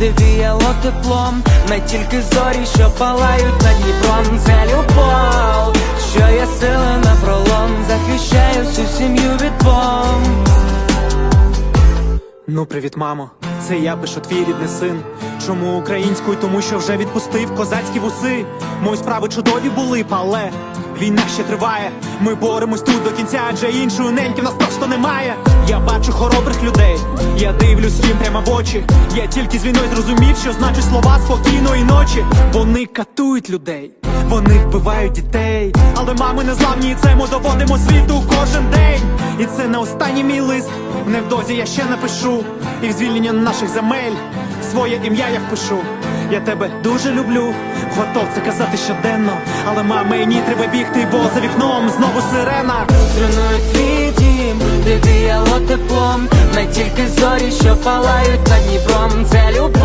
де віяло теплом, не тільки зорі, що палають над Дніпром, це любов, що є сили на пролом, захищає всю сім'ю від бомб. Ну, привіт, мамо. Це я пишу твій рідний син. Чому українською? Тому що вже відпустив козацькі вуси. Мої справи чудові були, але війна ще триває. Ми боремось тут до кінця, адже іншої неньки в нас просто немає. Я бачу хоробрих людей, я дивлюсь їм прямо в очі. Я тільки з війною зрозумів, що значить слова спокійної ночі. Вони катують людей, вони вбивають дітей. Але мами не зламні, і це ми доводимо світу кожен день. І це не останній мій лист. Невдовзі я ще напишу. І в звільнення наших земель своє ім'я я впишу. Я тебе дуже люблю, готов це казати щоденно. Але мамині треба бігти, бо за вікном знову сирена. Тренують теплом, не тільки зорі, що палають над Дніпром, це любов,